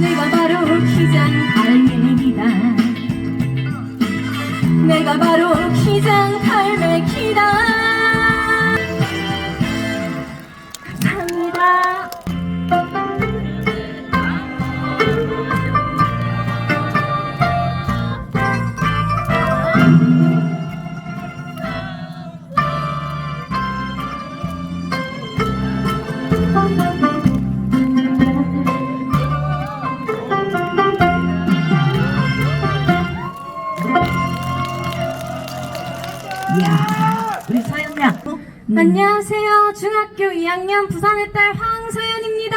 내가 바로 기장 갈매기다. 내가 바로 기장 갈매기 이야, 우리 서영 양. 어? 음. 안녕하세요 중학교 2학년 부산의 딸 황소연입니다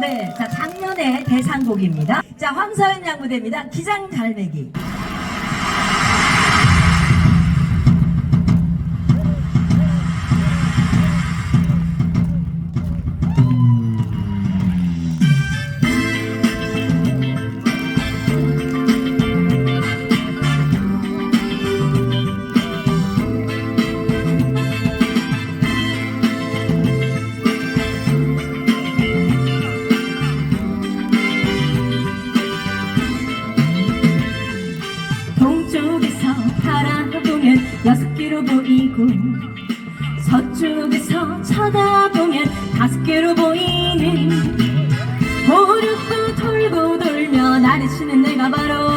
네, 자 작년의 대상곡입니다. 자 황서연 양 무대입니다. 기장 갈매기. 여섯 개로 보이고 서쪽에서 쳐다보면 다섯 개로 보이는 오륙도 돌고 돌며 나를 치는 내가 바로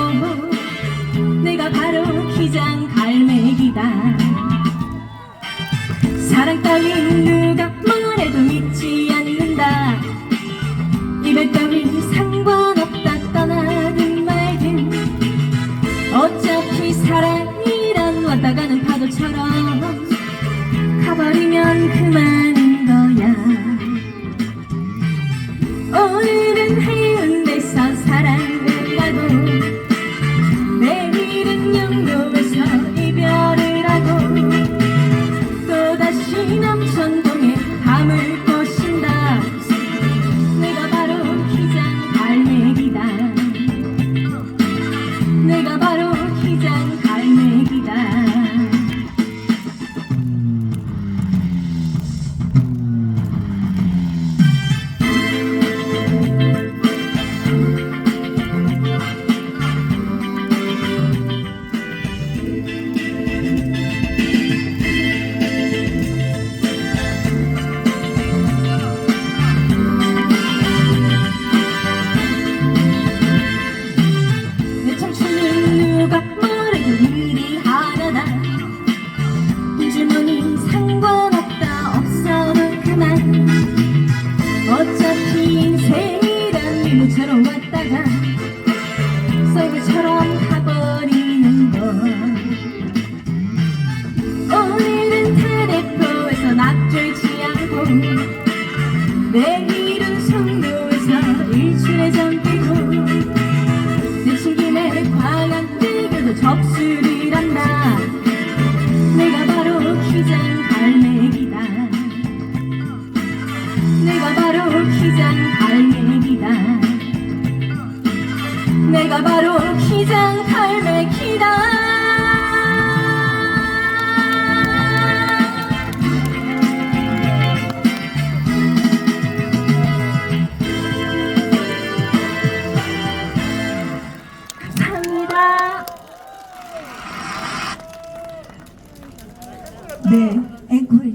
내가 바로 기장 갈매기다. 사랑 따윈 누가 사랑이란 왔다 가는 파도처럼 가버리면 그만인 거야. 오늘은 해 내일은 송도에서 일출에 잠기고 접수를 한다 기장 갈매기다 내가 바로 기장 갈매기다. 내가 바로 기장 갈매기다 감사합니다. 네, 앵콜.